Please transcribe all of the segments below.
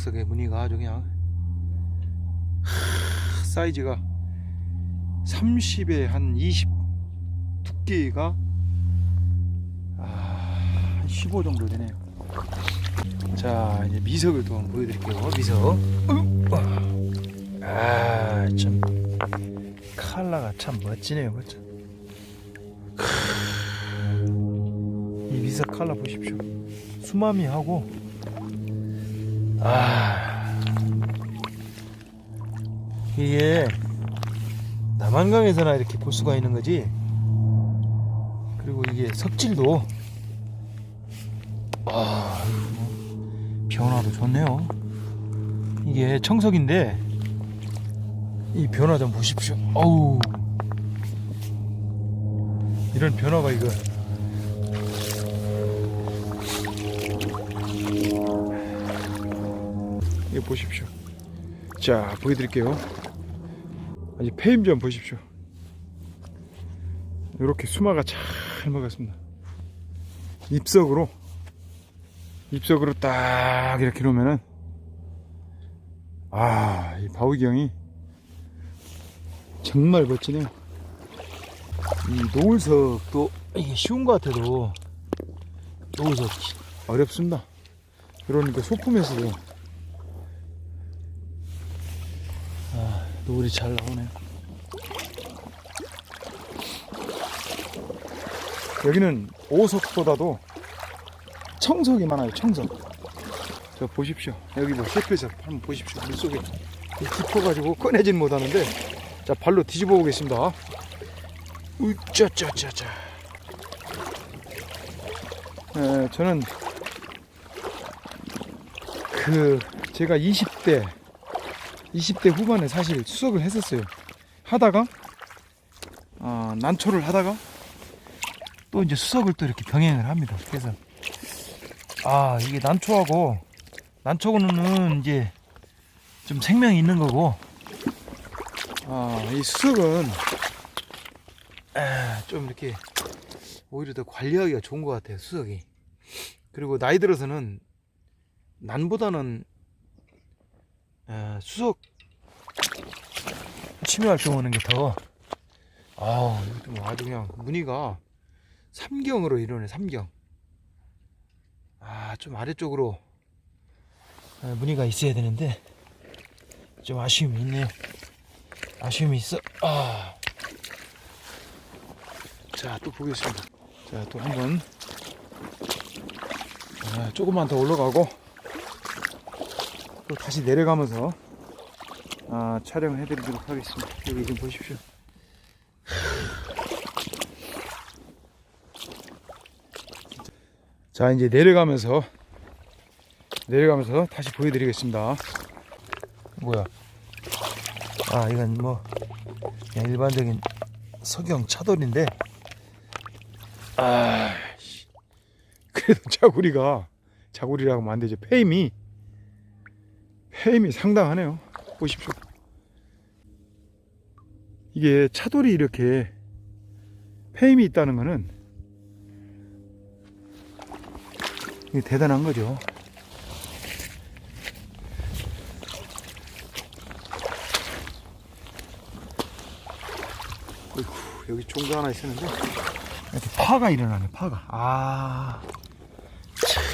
대각석의 무늬가 아주 그냥 하, 사이즈가 30에 한 20 두께가 아, 15 정도 되네요. 자 이제 미석을 또 한번 보여드릴게요. 미석. 아참 칼라가 참 멋지네요, 멋져. 이 미석 칼라 보십시오. 수마미하고 아 이게 남한강에서나 이렇게 볼 수가 있는 거지. 그리고 이게 석질도 아 변화도 좋네요. 이게 청석인데 이 변화 좀 보십시오. 어우 이런 변화가 이거 이거 보십시오. 자 보여드릴게요. 페임 좀 보십시오. 이렇게 수마가 잘 먹었습니다. 입석으로 입석으로 딱 이렇게 놓으면은 아, 이 바위경이 정말 멋지네요. 이 노을석도 이게 쉬운 것 같아도 노을석 어렵습니다. 그러니까 소품에서도 아, 노을이 잘 나오네요. 여기는 오석보다도 청석이 많아요. 청석. 저 보십시오. 여기 뭐 셰프에서 한번 보십시오. 물 속에 이 깊어가지고 꺼내진 못하는데 자 발로 뒤집어 보겠습니다. 우짜짜짜짜. 에, 저는 그 제가 20대 20대 후반에 사실 수석을 했었어요. 하다가 아, 난초를 하다가 또 이제 수석을 또 이렇게 병행을 합니다. 그래서 아 이게 난초하고 난초는 이제 좀 생명이 있는 거고 아이 수석은 아, 좀 이렇게 오히려 더 관리하기가 좋은 것 같아요 수석이 그리고 나이 들어서는 난보다는 아, 수석 취미 활동하는 게 더. 아우 이거 좀 아주 그냥 무늬가 삼경으로 이루네 삼경. 아 좀 아래쪽으로 아, 무늬가 있어야 되는데 좀 아쉬움이 있네요 아쉬움이 있어. 아. 자 또 보겠습니다. 자 또 한 번. 아, 조금만 더 올라가고 또 다시 내려가면서 아, 촬영해 드리도록 하겠습니다. 여기 좀 보십시오. 자 이제 내려가면서 내려가면서 다시 보여드리겠습니다. 뭐야? 아 이건 뭐 그냥 일반적인 석영 차돌인데? 아 씨. 그래도 자구리가 자구리라고 하면 안 되죠. 페임이 페임이 상당하네요 보십시오 이게 차돌이 이렇게 페임이 있다는 거는 대단한 거죠. 어이구, 여기 종도 하나 있었는데 이렇게 파가 일어나네 파가 아 참.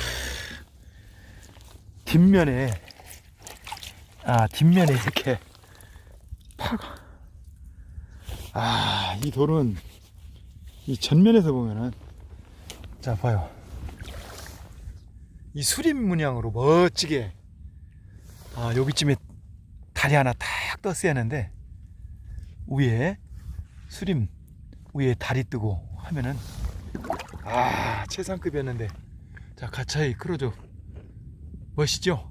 뒷면에 아 뒷면에 이렇게. 파가. 아 이 돌은 이 전면에서 보면은 자 봐요. 이 수림 문양으로 멋지게 아 여기쯤에 다리 하나 탁 떴어야 하는데 위에 수림 위에 다리 뜨고 하면은 아 최상급이었는데. 자 가차이 크로죠 멋있죠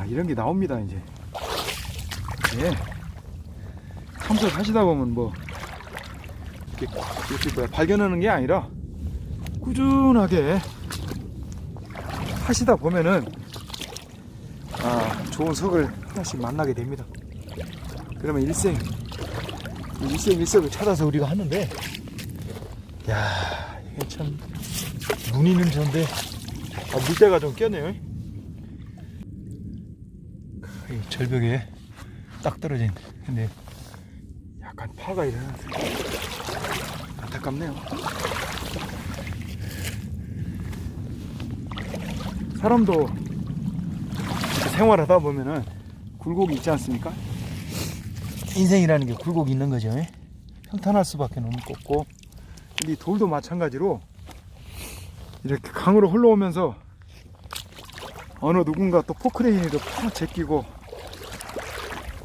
아 이런 게 나옵니다 이제 예 탐색 하시다 보면 뭐 이렇게, 이렇게 뭐야 발견하는 게 아니라 꾸준하게 하시다 보면은 아 좋은 석을 하나씩 만나게 됩니다. 그러면 일생 일생 일석을 찾아서 우리가 하는데 야 이게 참 무늬는 좋은데 아, 물때가 좀 꼈네요. 이 절벽에 딱 떨어진 근데 약간 파가 일어났어요 안타깝네요. 사람도 생활하다 보면은 굴곡이 있지 않습니까? 인생이라는 게 굴곡이 있는 거죠. 예? 평탄할 수밖에 없고. 이 돌도 마찬가지로 이렇게 강으로 흘러오면서 어느 누군가 또 포크레인으로 팍 제끼고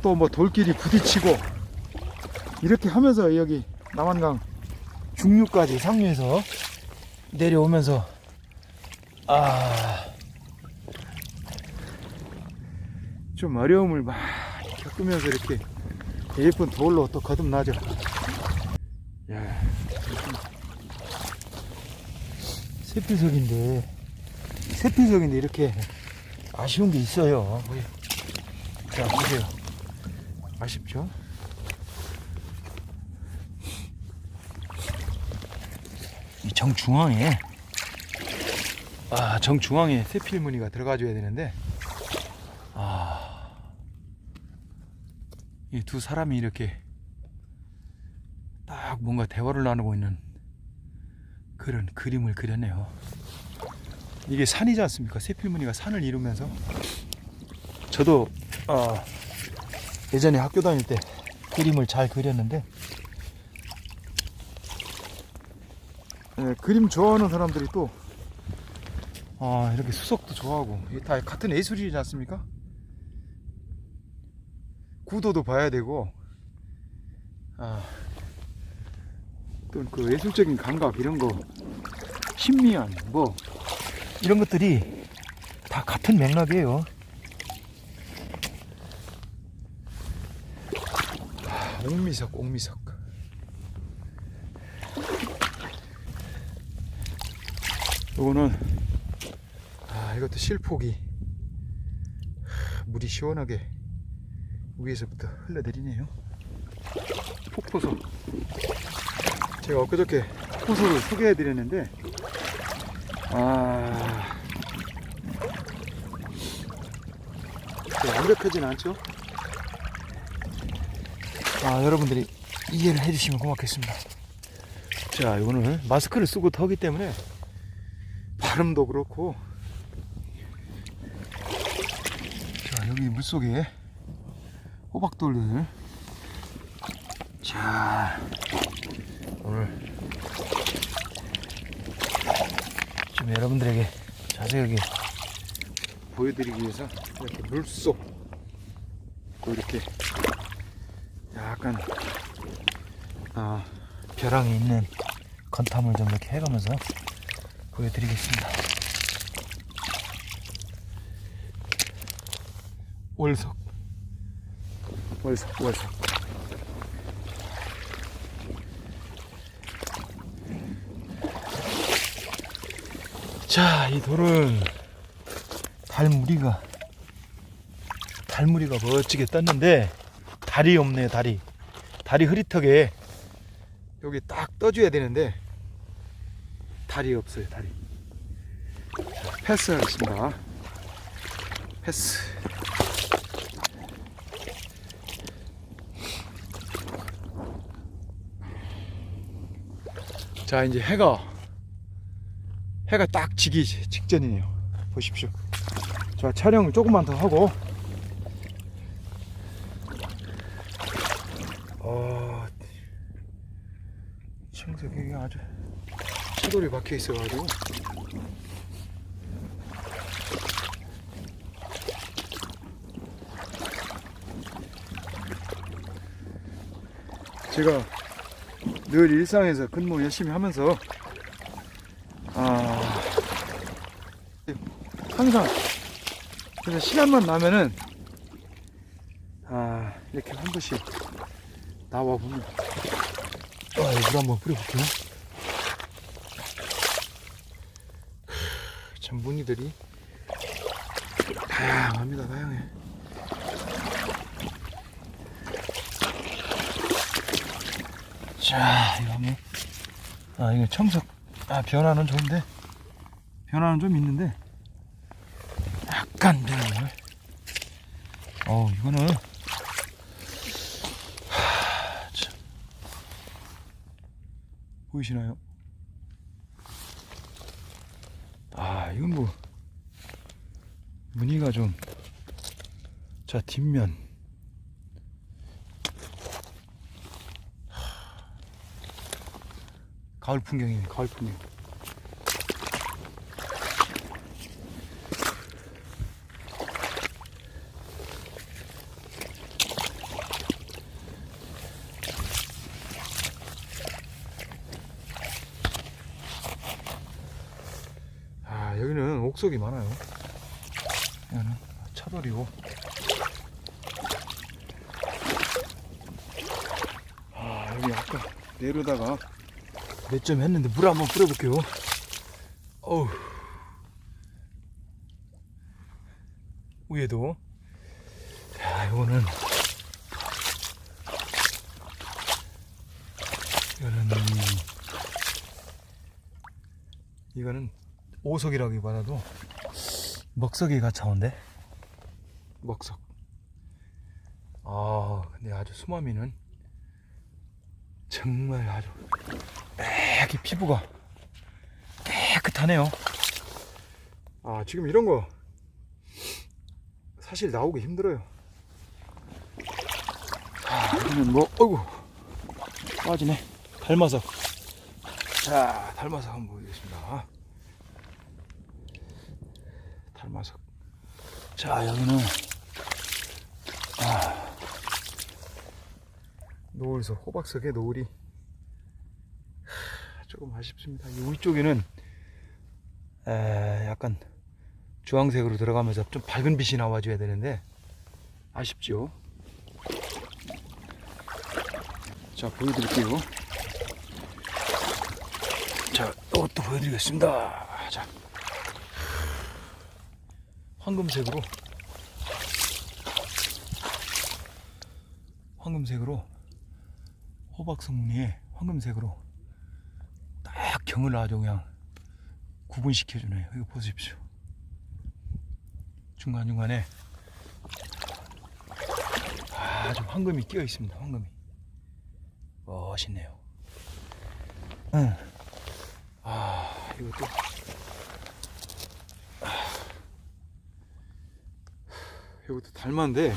또 뭐 돌길이 부딪히고 이렇게 하면서 여기 남한강 중류까지 상류에서 내려오면서 아. 좀 어려움을 많이 겪으면서 이렇게 예쁜 돌로 또 거듭나죠. 야, 세필석인데, 세필석인데 이렇게 아쉬운 게 있어요. 자, 보세요. 아쉽죠? 이 정중앙에, 아, 정중앙에 세필 무늬가 들어가줘야 되는데, 아, 이 두 사람이 이렇게 딱 뭔가 대화를 나누고 있는 그런 그림을 그렸네요. 이게 산이지 않습니까? 세필무늬가 산을 이루면서 저도 어, 예전에 학교 다닐 때 그림을 잘 그렸는데 예, 그림 좋아하는 사람들이 또 아, 이렇게 수석도 좋아하고 다 같은 예술이지 않습니까? 구도도 봐야 되고 아, 또그 예술적인 감각 이런 거 신미한 뭐 이런 것들이 다 같은 맥락이에요. 아, 옥미석, 옥미석. 요거는 아 이것도 실폭이 아, 물이 시원하게 위에서부터 흘러내리네요. 폭포소. 제가 엊그저께 폭포소를 소개해 드렸는데, 아, 네, 완벽하진 않죠? 아, 여러분들이 이해를 해주시면 고맙겠습니다. 자, 이거는 마스크를 쓰고 더기 때문에 발음도 그렇고, 자, 여기 물속에 호박돌들. 자, 오늘 좀 여러분들에게 자세하게 보여드리기 위해서 이렇게 물속 또 이렇게 약간 아, 벼랑이 있는 건탐을 좀 이렇게 해가면서 보여드리겠습니다. 월석 월석 월석 자, 이 돌은 달무리가 달무리가 멋지게 떴는데 달이 없네요, 다리. 다리 흐릿하게 여기 딱 떠줘야 되는데 달이 없어요, 다리. 자, 패스하겠습니다. 패스. 자, 이제 해가 해가 딱 지기 직전이네요. 보십시오. 자, 촬영을 조금만 더 하고. 어, 청석이 아주 차돌이 박혀 있어가지고. 제가 늘 일상에서 근무 열심히 하면서 아 항상 그래서 시간만 나면은 아 이렇게 한 번씩 나와 보면 아, 물 한번 뿌려볼게요. 참 무늬들이 다양합니다, 다양해. 자, 이거 한번. 아 이거 청석. 아 변화는 좋은데. 변화는 좀 있는데. 약간 변화를. 어 이거는 하, 참. 보이시나요? 아 이건 뭐 무늬가 좀 자 뒷면 하. 가을 풍경이네 가을 풍경 아 옥석이 많아요. 여기는 차돌이고. 아 여기 아까 내려다가 몇 점 했는데 물 한번 뿌려볼게요. 어우. 위에도. 자 이거는 이거는 이거는 오석이라기보다도 먹석이 가 차온데? 먹석. 아 근데 아주 수마미는 정말 아주 빼기 피부가 깨끗하네요. 아 지금 이런 거 사실 나오기 힘들어요. 자 여기는 뭐 어이구 빠지네. 달마석 자 달마석 한번 보여드리겠습니다 달 마석 자 여기는 아, 노을석 호박석에 노을이. 하, 조금 아쉽습니다. 이 위쪽에는 에, 약간 주황색으로 들어가면서 좀 밝은 빛이 나와줘야 되는데 아쉽죠 자 보여드릴게요. 자 이것도 보여드리겠습니다. 자 황금색으로. 황금색으로. 호박송리에 황금색으로. 딱 경을 아주 그냥 구분시켜주네요 이거 보십시오. 중간중간에 아주 황금이 끼어 있습니다. 황금이. 멋있네요. 응. 아 이것도 이것도 닮았는데.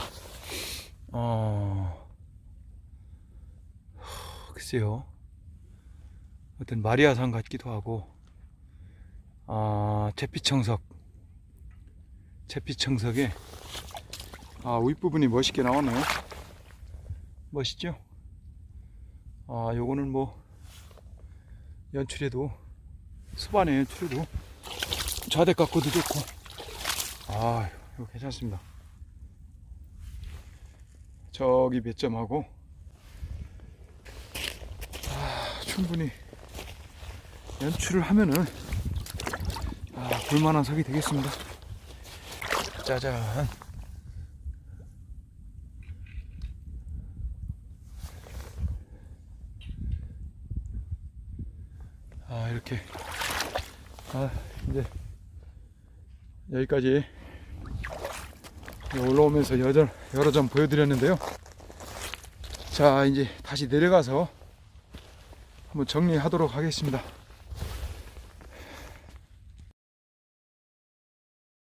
어. 글쎄요. 어떤 마리아상 같기도 하고. 아 제피청석. 제피청석에 아 윗부분이 멋있게 나왔네요. 멋있죠? 아 요거는 뭐 연출에도 수반의 연출에도 좌대 깎고도 좋고. 아 이거 괜찮습니다 저기 몇 점하고 아, 충분히 연출을 하면은 아, 볼만한 석이 되겠습니다. 짜잔. 아 이렇게 아 이제 여기까지 올라오면서 여러, 여러 점 보여드렸는데요. 자, 이제 다시 내려가서 한번 정리하도록 하겠습니다.